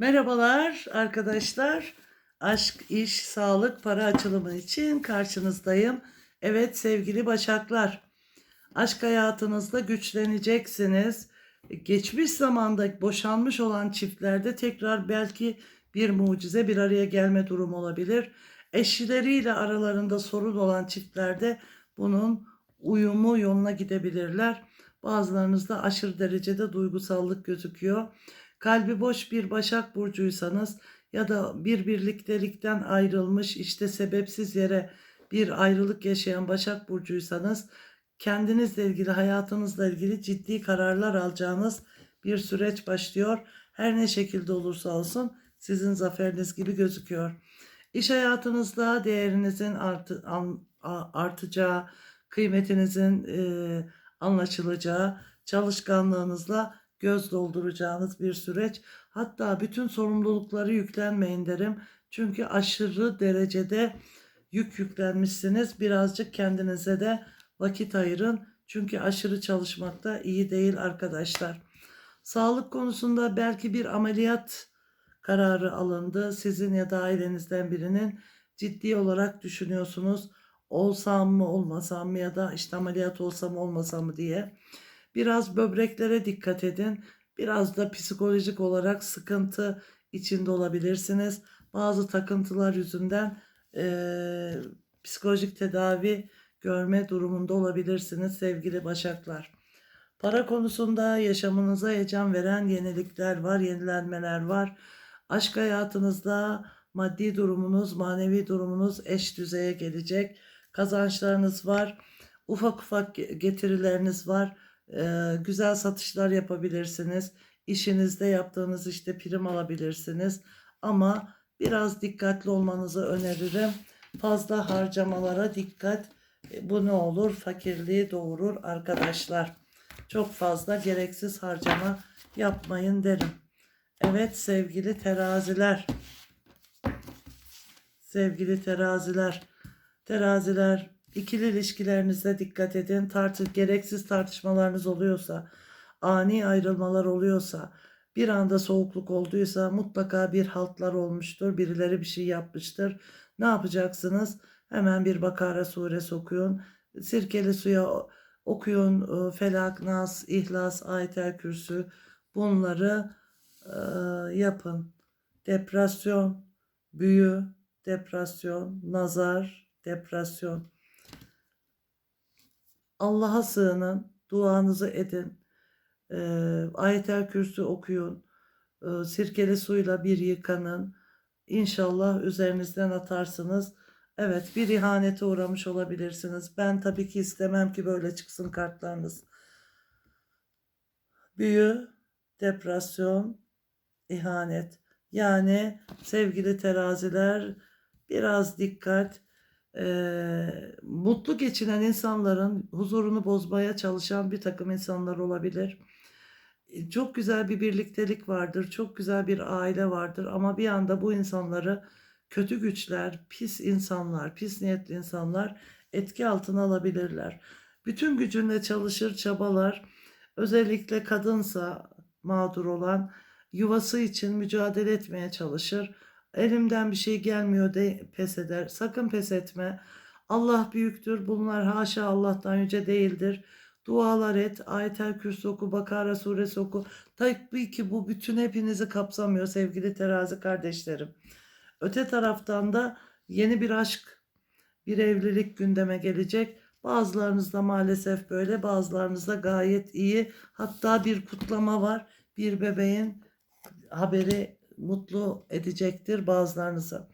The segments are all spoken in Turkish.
Merhabalar arkadaşlar. Aşk, iş, sağlık, para açılımı için karşınızdayım. Evet sevgili Başaklar. Aşk hayatınızda güçleneceksiniz. Geçmiş zamanda boşanmış olan çiftlerde tekrar belki bir mucize bir araya gelme durumu olabilir. Eşleriyle aralarında sorun olan çiftlerde bunun uyumu yoluna gidebilirler. Bazılarınızda aşırı derecede duygusallık gözüküyor kalbi boş bir Başak Burcuysanız ya da bir birliktelikten ayrılmış işte sebepsiz yere bir ayrılık yaşayan Başak Burcuysanız kendinizle ilgili hayatınızla ilgili ciddi kararlar alacağınız bir süreç başlıyor. Her ne şekilde olursa olsun sizin zaferiniz gibi gözüküyor. İş hayatınızda değerinizin artı, an- artacağı, kıymetinizin e, anlaşılacağı, çalışkanlığınızla göz dolduracağınız bir süreç. Hatta bütün sorumlulukları yüklenmeyin derim. Çünkü aşırı derecede yük yüklenmişsiniz. Birazcık kendinize de vakit ayırın. Çünkü aşırı çalışmak da iyi değil arkadaşlar. Sağlık konusunda belki bir ameliyat kararı alındı. Sizin ya da ailenizden birinin ciddi olarak düşünüyorsunuz. Olsam mı olmasam mı ya da işte ameliyat olsam olmasam mı diye. Biraz böbreklere dikkat edin. Biraz da psikolojik olarak sıkıntı içinde olabilirsiniz. Bazı takıntılar yüzünden eee, psikolojik tedavi görme durumunda olabilirsiniz sevgili başaklar. Para konusunda yaşamınıza heyecan veren yenilikler var, yenilenmeler var. Aşk hayatınızda maddi durumunuz, manevi durumunuz eş düzeye gelecek. Kazançlarınız var. Ufak ufak getirileriniz var. Güzel satışlar yapabilirsiniz. İşinizde yaptığınız işte prim alabilirsiniz. Ama biraz dikkatli olmanızı öneririm. Fazla harcamalara dikkat. E, Bu ne olur? Fakirliği doğurur arkadaşlar. Çok fazla gereksiz harcama yapmayın derim. Evet sevgili teraziler. Sevgili teraziler. Teraziler ikili ilişkilerinizde dikkat edin. Tartı, gereksiz tartışmalarınız oluyorsa, ani ayrılmalar oluyorsa, bir anda soğukluk olduysa mutlaka bir haltlar olmuştur. Birileri bir şey yapmıştır. Ne yapacaksınız? Hemen bir Bakara suresi okuyun. Sirkeli suya okuyun. e, Felak, Nas, İhlas, Ayetel Kürsü. Bunları e, yapın. Depresyon, büyü, depresyon, nazar, depresyon. Allah'a sığının, duanızı edin. E, Ayetel Kürsü okuyun. E, sirkeli suyla bir yıkanın. İnşallah üzerinizden atarsınız. Evet bir ihanete uğramış olabilirsiniz. Ben tabii ki istemem ki böyle çıksın kartlarınız. Büyü, depresyon, ihanet. Yani sevgili teraziler biraz dikkat. Eee, mutlu geçinen insanların huzurunu bozmaya çalışan bir takım insanlar olabilir. E, Çok güzel bir birliktelik vardır, çok güzel bir aile vardır ama bir anda bu insanları kötü güçler, pis insanlar, pis niyetli insanlar etki altına alabilirler. Bütün gücünle çalışır, çabalar. Özellikle kadınsa mağdur olan yuvası için mücadele etmeye çalışır. Elimden bir şey gelmiyor de pes eder. Sakın pes etme. Allah büyüktür. Bunlar haşa Allah'tan yüce değildir. Dualar et. Ayetel Kürsü oku. Bakara suresi oku. Tabii ki bu bütün hepinizi kapsamıyor sevgili terazi kardeşlerim. Öte taraftan da yeni bir aşk, bir evlilik gündeme gelecek. Bazılarınızda maalesef böyle, bazılarınızda gayet iyi. Hatta bir kutlama var. Bir bebeğin haberi mutlu edecektir bazılarınızı.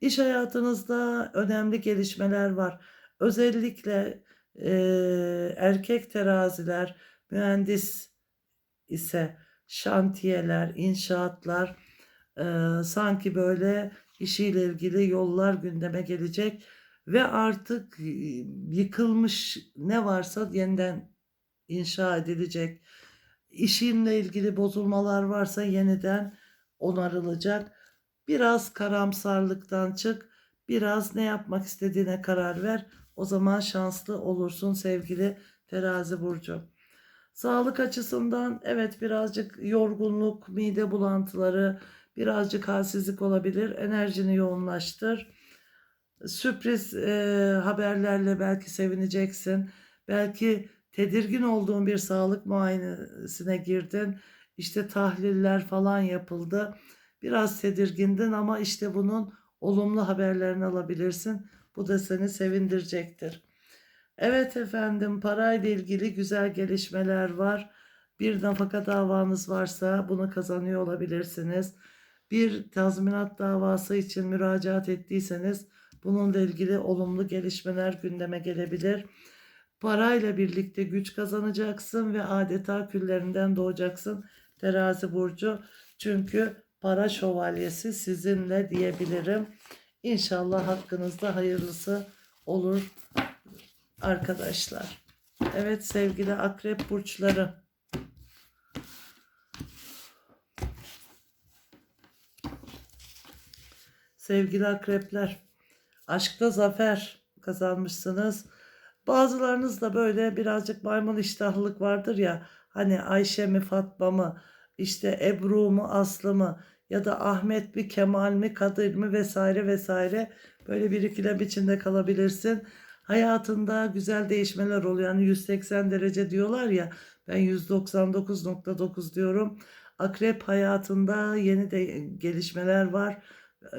İş hayatınızda önemli gelişmeler var. Özellikle eee, erkek teraziler, mühendis ise şantiyeler, inşaatlar eee, sanki böyle işiyle ilgili yollar gündeme gelecek ve artık e, yıkılmış ne varsa yeniden inşa edilecek. İşinle ilgili bozulmalar varsa yeniden onarılacak. Biraz karamsarlıktan çık, biraz ne yapmak istediğine karar ver. O zaman şanslı olursun sevgili terazi burcu. Sağlık açısından evet birazcık yorgunluk, mide bulantıları, Birazcık halsizlik olabilir. Enerjini yoğunlaştır. Sürpriz e, haberlerle belki sevineceksin. Belki tedirgin olduğun bir sağlık muayenesine girdin. İşte tahliller falan yapıldı. Biraz tedirgindin ama işte bunun olumlu haberlerini alabilirsin. Bu da seni sevindirecektir. Evet efendim parayla ilgili güzel gelişmeler var. Bir nafaka davanız varsa bunu kazanıyor olabilirsiniz. Bir tazminat davası için müracaat ettiyseniz bununla ilgili olumlu gelişmeler gündeme gelebilir. Parayla birlikte güç kazanacaksın ve adeta küllerinden doğacaksın terazi burcu. Çünkü para şövalyesi sizinle diyebilirim. İnşallah hakkınızda hayırlısı olur arkadaşlar. Evet sevgili akrep burçları. Sevgili akrepler, aşkta zafer kazanmışsınız. Bazılarınız da böyle birazcık maymun iştahlılık vardır ya. Hani Ayşe mi Fatma mı, işte Ebru mu Aslı mı ya da Ahmet mi Kemal mi Kadir mi vesaire vesaire böyle bir ikilem içinde kalabilirsin. Hayatında güzel değişmeler oluyor. Yani 180 derece diyorlar ya ben 199.9 diyorum. Akrep hayatında yeni de gelişmeler var.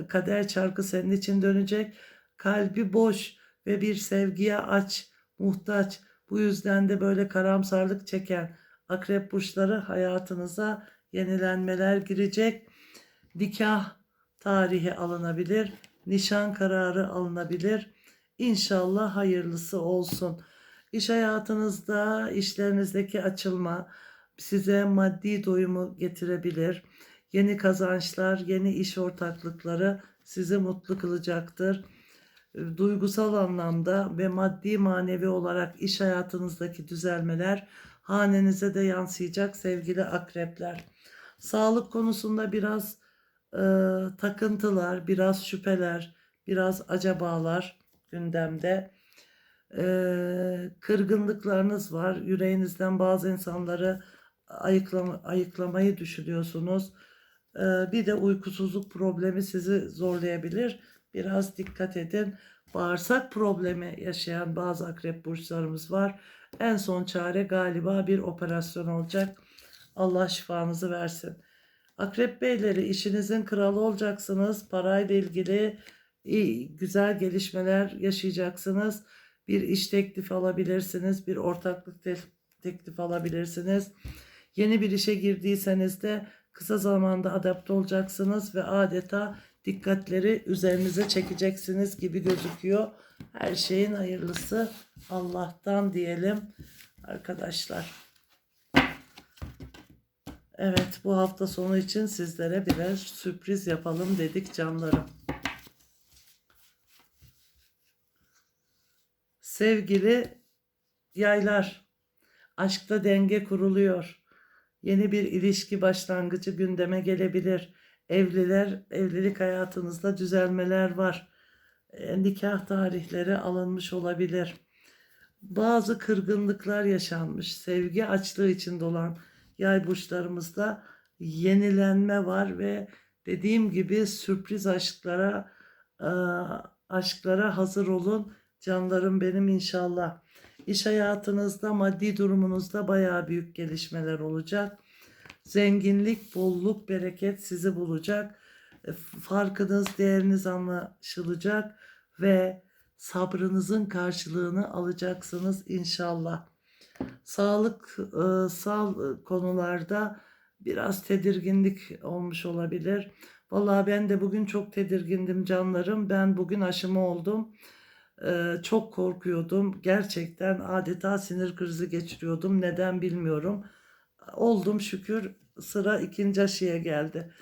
Kader çarkı senin için dönecek. Kalbi boş ve bir sevgiye aç, muhtaç. Bu yüzden de böyle karamsarlık çeken akrep burçları hayatınıza yenilenmeler girecek. Nikah tarihi alınabilir. Nişan kararı alınabilir. İnşallah hayırlısı olsun. İş hayatınızda işlerinizdeki açılma size maddi doyumu getirebilir. Yeni kazançlar, yeni iş ortaklıkları sizi mutlu kılacaktır. Duygusal anlamda ve maddi manevi olarak iş hayatınızdaki düzelmeler hanenize de yansıyacak sevgili akrepler. Sağlık konusunda biraz e, takıntılar, biraz şüpheler, biraz acabalar gündemde. E, kırgınlıklarınız var. Yüreğinizden bazı insanları ayıklama, ayıklamayı düşünüyorsunuz. E, bir de uykusuzluk problemi sizi zorlayabilir. Biraz dikkat edin. Bağırsak problemi yaşayan bazı akrep burçlarımız var. En son çare galiba bir operasyon olacak. Allah şifanızı versin. Akrep beyleri işinizin kralı olacaksınız. Parayla ilgili iyi, güzel gelişmeler yaşayacaksınız. Bir iş teklifi alabilirsiniz. Bir ortaklık te- teklif alabilirsiniz. Yeni bir işe girdiyseniz de kısa zamanda adapte olacaksınız ve adeta dikkatleri üzerinize çekeceksiniz gibi gözüküyor. Her şeyin hayırlısı Allah'tan diyelim arkadaşlar. Evet bu hafta sonu için sizlere birer sürpriz yapalım dedik canlarım. Sevgili yaylar, aşkta denge kuruluyor. Yeni bir ilişki başlangıcı gündeme gelebilir. Evliler, evlilik hayatınızda düzelmeler var. E, nikah tarihleri alınmış olabilir. Bazı kırgınlıklar yaşanmış. Sevgi açlığı içinde olan yay burçlarımızda yenilenme var ve dediğim gibi sürpriz aşklara e, aşklara hazır olun canlarım benim inşallah. İş hayatınızda maddi durumunuzda bayağı büyük gelişmeler olacak. Zenginlik, bolluk, bereket sizi bulacak. E, Farkınız, değeriniz anlaşılacak ve sabrınızın karşılığını alacaksınız inşallah. Sağlık e, sağ konularda biraz tedirginlik olmuş olabilir. Vallahi ben de bugün çok tedirgindim canlarım. Ben bugün aşımı oldum. E, çok korkuyordum. Gerçekten adeta sinir krizi geçiriyordum. Neden bilmiyorum. Oldum şükür sıra ikinci aşıya geldi.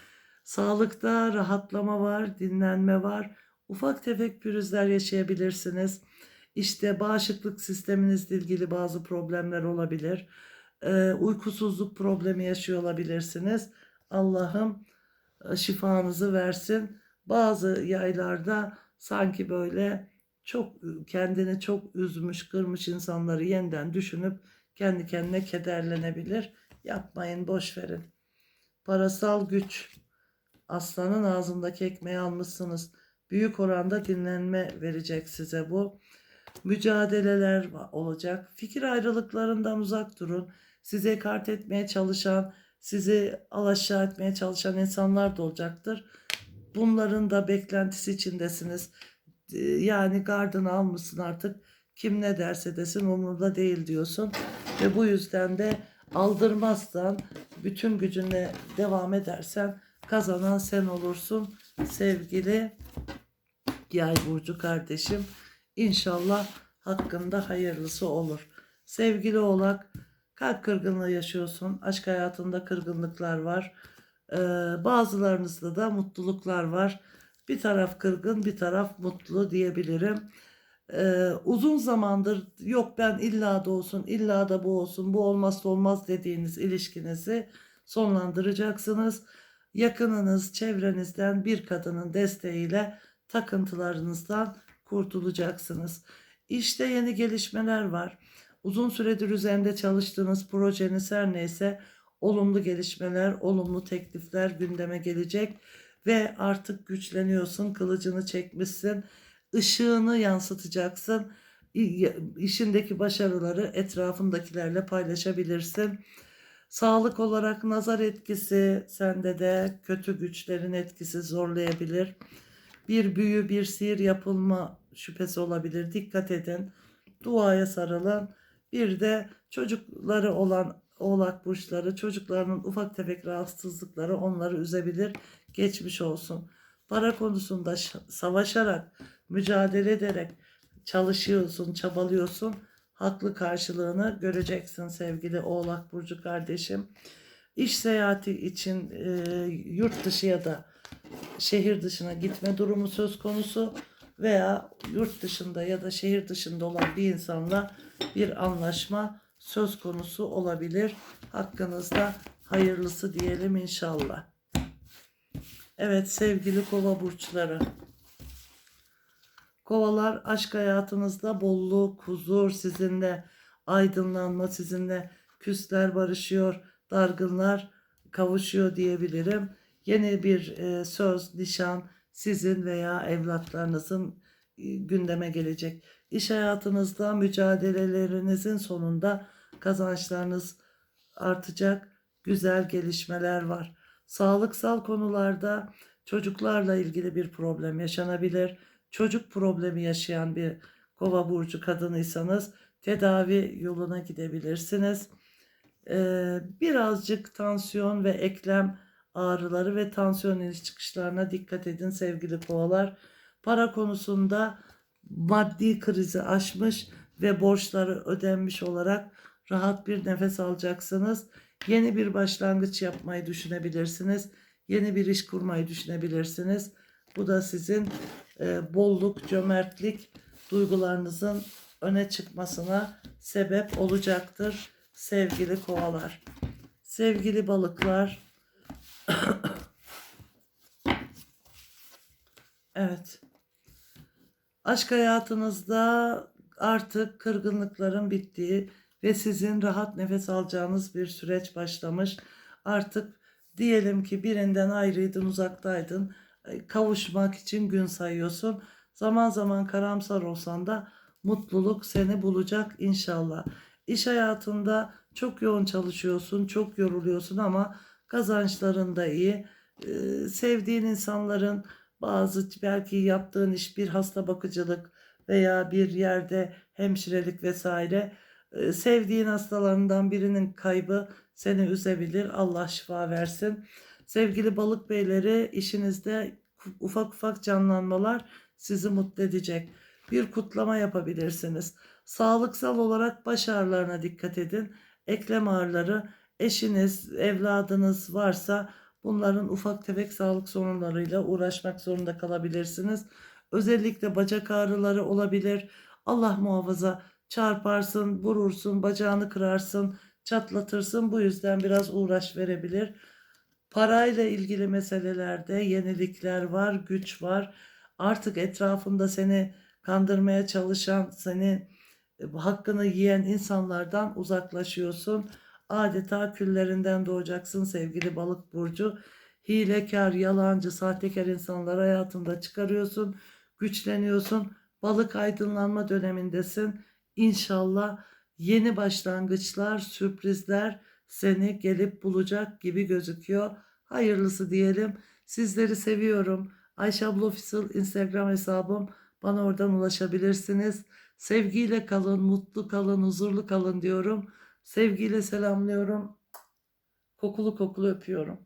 Sağlıkta rahatlama var, dinlenme var. Ufak tefek pürüzler yaşayabilirsiniz. İşte bağışıklık sisteminizle ilgili bazı problemler olabilir. Ee, uykusuzluk problemi yaşıyor olabilirsiniz. Allah'ım e, şifanızı versin. Bazı yaylarda sanki böyle çok kendini çok üzmüş, kırmış insanları yeniden düşünüp kendi kendine kederlenebilir. Yapmayın, boş verin. Parasal güç Aslanın ağzındaki ekmeği almışsınız. Büyük oranda dinlenme verecek size bu. Mücadeleler olacak. Fikir ayrılıklarından uzak durun. Sizi ekart etmeye çalışan, sizi alaşağı etmeye çalışan insanlar da olacaktır. Bunların da beklentisi içindesiniz. Ee, Yani gardını almışsın artık. Kim ne derse desin umurumda değil diyorsun. Ve bu yüzden de aldırmazsan, bütün gücünle devam edersen kazanan sen olursun sevgili Yay burcu kardeşim. İnşallah hakkında hayırlısı olur. Sevgili Oğlak, kalp kırgınlığı yaşıyorsun. Aşk hayatında kırgınlıklar var. Ee, bazılarınızda da mutluluklar var. Bir taraf kırgın, bir taraf mutlu diyebilirim. Ee, uzun zamandır yok ben illa da olsun, illa da bu olsun, bu olmazsa olmaz dediğiniz ilişkinizi sonlandıracaksınız. Yakınınız, çevrenizden bir kadının desteğiyle takıntılarınızdan kurtulacaksınız. İşte yeni gelişmeler var. Uzun süredir üzerinde çalıştığınız projeniz her neyse olumlu gelişmeler, olumlu teklifler gündeme gelecek ve artık güçleniyorsun, kılıcını çekmişsin, ışığını yansıtacaksın. İşindeki başarıları etrafındakilerle paylaşabilirsin. Sağlık olarak nazar etkisi sende de kötü güçlerin etkisi zorlayabilir. Bir büyü, bir sihir yapılma şüphesi olabilir. Dikkat edin. Duaya sarılın. Bir de çocukları olan oğlak burçları, çocuklarının ufak tefek rahatsızlıkları onları üzebilir. Geçmiş olsun. Para konusunda savaşarak, mücadele ederek çalışıyorsun, çabalıyorsun. Haklı karşılığını göreceksin sevgili Oğlak Burcu kardeşim. İş seyahati için e, yurt dışı ya da şehir dışına gitme durumu söz konusu veya yurt dışında ya da şehir dışında olan bir insanla bir anlaşma söz konusu olabilir. Hakkınızda hayırlısı diyelim inşallah. Evet sevgili kova burçları. Kovalar aşk hayatınızda bolluk, huzur sizinle, aydınlanma sizinle, küsler barışıyor, dargınlar kavuşuyor diyebilirim. Yeni bir e, söz, nişan sizin veya evlatlarınızın e, gündeme gelecek. İş hayatınızda mücadelelerinizin sonunda kazançlarınız artacak. Güzel gelişmeler var. Sağlıksal konularda çocuklarla ilgili bir problem yaşanabilir. Çocuk problemi yaşayan bir kova burcu kadınıysanız tedavi yoluna gidebilirsiniz. Ee, birazcık tansiyon ve eklem ağrıları ve tansiyon iniş çıkışlarına dikkat edin sevgili kovalar. Para konusunda maddi krizi aşmış ve borçları ödenmiş olarak rahat bir nefes alacaksınız. Yeni bir başlangıç yapmayı düşünebilirsiniz. Yeni bir iş kurmayı düşünebilirsiniz. Bu da sizin e, bolluk, cömertlik duygularınızın öne çıkmasına sebep olacaktır sevgili kovalar. Sevgili balıklar. evet. Aşk hayatınızda artık kırgınlıkların bittiği ve sizin rahat nefes alacağınız bir süreç başlamış. Artık diyelim ki birinden ayrıydın, uzaktaydın. Kavuşmak için gün sayıyorsun. Zaman zaman karamsar olsan da mutluluk seni bulacak inşallah. İş hayatında çok yoğun çalışıyorsun, çok yoruluyorsun ama kazançların da iyi. Ee, sevdiğin insanların bazı belki yaptığın iş bir hasta bakıcılık veya bir yerde hemşirelik vesaire Ee, sevdiğin hastalarından birinin kaybı seni üzebilir. Allah şifa versin. Sevgili balık beyleri işinizde ufak ufak canlanmalar sizi mutlu edecek. Bir kutlama yapabilirsiniz. Sağlıksal olarak baş ağrılarına dikkat edin. Eklem ağrıları, eşiniz, evladınız varsa bunların ufak tefek sağlık sorunlarıyla uğraşmak zorunda kalabilirsiniz. Özellikle bacak ağrıları olabilir. Allah muhafaza çarparsın, vurursun, bacağını kırarsın, çatlatırsın. Bu yüzden biraz uğraş verebilir. Parayla ilgili meselelerde yenilikler var, güç var. Artık etrafında seni kandırmaya çalışan, seni e, hakkını yiyen insanlardan uzaklaşıyorsun. Adeta küllerinden doğacaksın sevgili balık burcu. hilekar, yalancı, sahtekar insanlar hayatında çıkarıyorsun, güçleniyorsun. Balık aydınlanma dönemindesin. İnşallah yeni başlangıçlar, sürprizler seni gelip bulacak gibi gözüküyor. Hayırlısı diyelim. Sizleri seviyorum. Ayşe abla Official Instagram hesabım. Bana oradan ulaşabilirsiniz. Sevgiyle kalın, mutlu kalın, huzurlu kalın diyorum. Sevgiyle selamlıyorum. Kokulu kokulu öpüyorum.